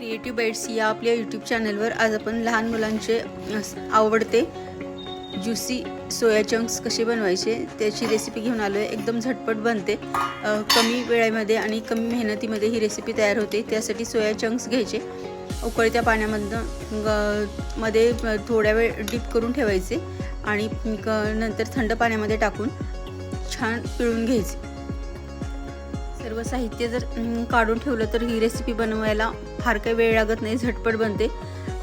Creative bites या आपल्या YouTube चॅनलवर आज आपण लहान मुलांचे आवडते ज्युसी सोया चंक्स कसे बनवायचे त्याची रेसिपी घेऊन आलो आहे एकदम झटपट बनते. कमी वेळेमध्ये आणि कमी मेहनतीमध्ये ही रेसिपी तयार होते. त्यासाठी सोया चंक्स घ्यायचे. उकळत्या पाण्यामधनं ग- मध्ये थोड्या वेळ डीप करून ठेवायचे आणि नंतर थंड पाण्यामध्ये टाकून छान पिळून घ्यायचे. सर्व साहित्य जर काढून ठेवलं तर ही रेसिपी बनवायला फार काही वेळ लागत नाही झटपट बनते.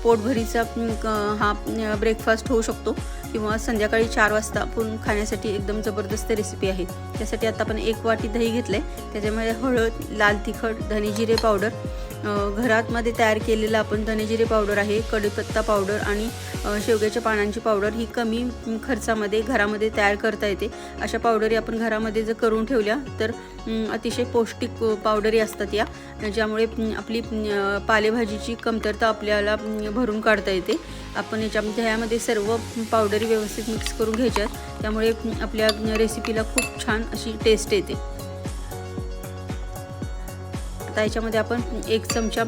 पोटभरीचा क- हा ब्रेकफास्ट होऊ शकतो किंवा संध्याकाळी चार वाजता पण खाण्यासाठी एकदम जबरदस्त रेसिपी आहे. त्यासाठी आता आपण एक वाटी दही घेतलं आहे त्याच्यामध्ये हळद लाल तिखट धने जिरे पावडर घरातमध्ये तयार केलेलं आपण धनेजिरे पावडर आहे कडीपत्ता पावडर आणि शेवग्याच्या पानांची पावडर ही कमी खर्चामध्ये घरामध्ये तयार करता येते. अशा पावडरी आपण घरामध्ये जर करून ठेवल्या तर अतिशय पौष्टिक पावडरी असतात या ज्यामुळे आपली पालेभाजीची कमतरता आपल्याला भरून काढता येते. आपण याच्यामध्ये ह्यामध्ये सर्व पावडरी व्यवस्थित मिक्स करून घ्यायच्यात त्यामुळे आपल्या रेसिपीला खूप छान अशी टेस्ट येते. आता याच्यामध्ये आपण एक चमचा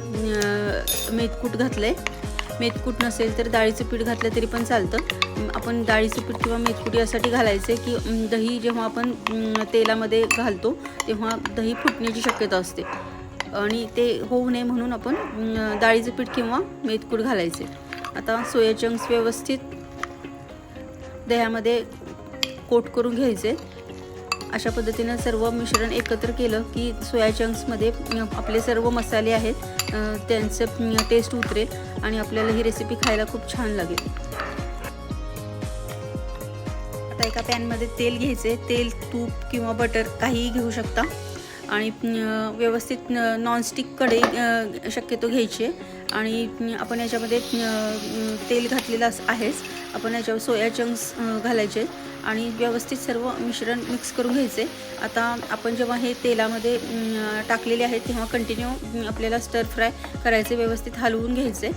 मेथकूट घातलं आहे मेथकूट नसेल तर डाळीचं पीठ घातलं तरी पण चालतं. आपण डाळीचं पीठ किंवा मेथकूट यासाठी घालायचं आहे की दही जेव्हा आपण तेलामध्ये घालतो तेव्हा दही फुटण्याची शक्यता असते. आणि ते होऊ नये म्हणून आपण डाळीचं पीठ किंवा मेथकूट घालायचे आता सोया चंक्स व्यवस्थित दह्यामध्ये कोट करून घ्यायचे अशा पद्धतीनं सर्व मिश्रण एकत्र केलं की सोया चंक्समध्ये आपले सर्व मसाले आहेत त्यांचं टेस्ट उतरेल आणि आपल्याला ही रेसिपी खायला खूप छान लागेल. आता एका पॅनमध्ये तेल घ्यायचे तेल तूप किंवा बटर काहीही घेऊ शकता. आणि व्यवस्थित नॉनस्टिक कढई शक्यतो घ्यायची. आहे आणि आपण याच्यामध्ये तेल घातलेलं आहेच. आपण याच्यावर सोया चंक्स घालायचे. आणि व्यवस्थित सर्व मिश्रण मिक्स करून घ्यायचे. आता आपण जेव्हा हे तेलामध्ये टाकलेले आहेत तेव्हा कंटिन्यू आपल्याला स्टर फ्राय करायचे व्यवस्थित हलवून घ्यायचे.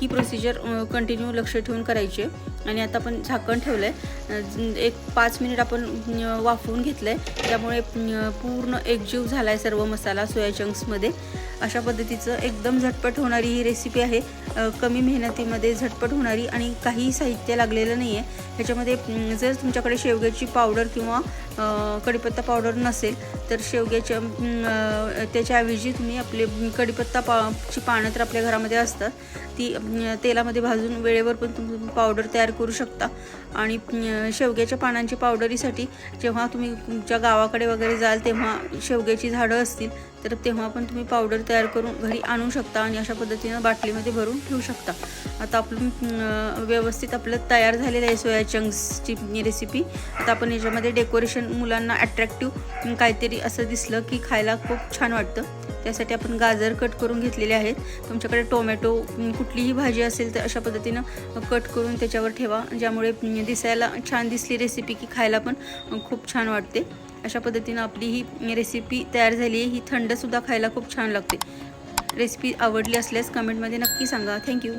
ही प्रोसिजर कंटिन्यू लक्ष ठेवून करायची. आणि आता आपण झाकण ठेवलं आहे एक पाच मिनिट आपण वाफवून घेतलं आहे त्यामुळे पूर्ण एकजीव झाला आहे सर्व मसाला सोया चंक्समध्ये. अशा पद्धतीचं एकदम झटपट होणारी ही रेसिपी आहे. कमी मेहनतीमध्ये झटपट होणारी आणि काही साहित्य लागलेलं नाही आहे ह्याच्यामध्ये जर तुमच्याकडे शेवग्याची पावडर किंवा कढीपत्ता पावडर नसेल तर शेवग्याच्या त्याच्याऐवजी तुम्ही आपले कढीपत्ता पा ची पानं तर आपल्या घरामध्ये असतात. ती तेलामध्ये भाजून वेळेवर पण तुम्ही पावडर तयार करू शकता. आणि शेवग्याच्या पानांची पावडरीसाठी जेव्हा तुम्ही तुमच्या गावाकडे वगैरे जाल तेव्हा शेवग्याची झाडं असतील तर तेव्हा पण तुम्ही पावडर तयार करून घरी आणू शकता आणि अशा पद्धतीनं बाटलीमध्ये भरून ठेवू शकता. आता आपलं व्यवस्थित आपलं तयार झालेलं आहे सोया चंक्सची रेसिपी आता आपण याच्यामध्ये डेकोरेशन मुलांना अट्रॅक्टिव्ह काहीतरी असं दिसलं की खायला खूप छान वाटतं. त्यासाठी आपण गाजर कट करून घेतलेले आहेत. तुमच्याकडे टोमॅटो कुठलीही भाजी असेल तर अशा पद्धतीनं कट करून त्याच्यावर ठेवा. ज्यामुळे दिसायला छान दिसली रेसिपी की खायला पण खूप छान वाटते. अशा पद्धतीनं आपली ही रेसिपी तयार झाली आहे. ही थंडसुद्धा खायला खूप छान लागते. रेसिपी आवडली असल्यास कमेंटमध्ये नक्की सांगा. थँक्यू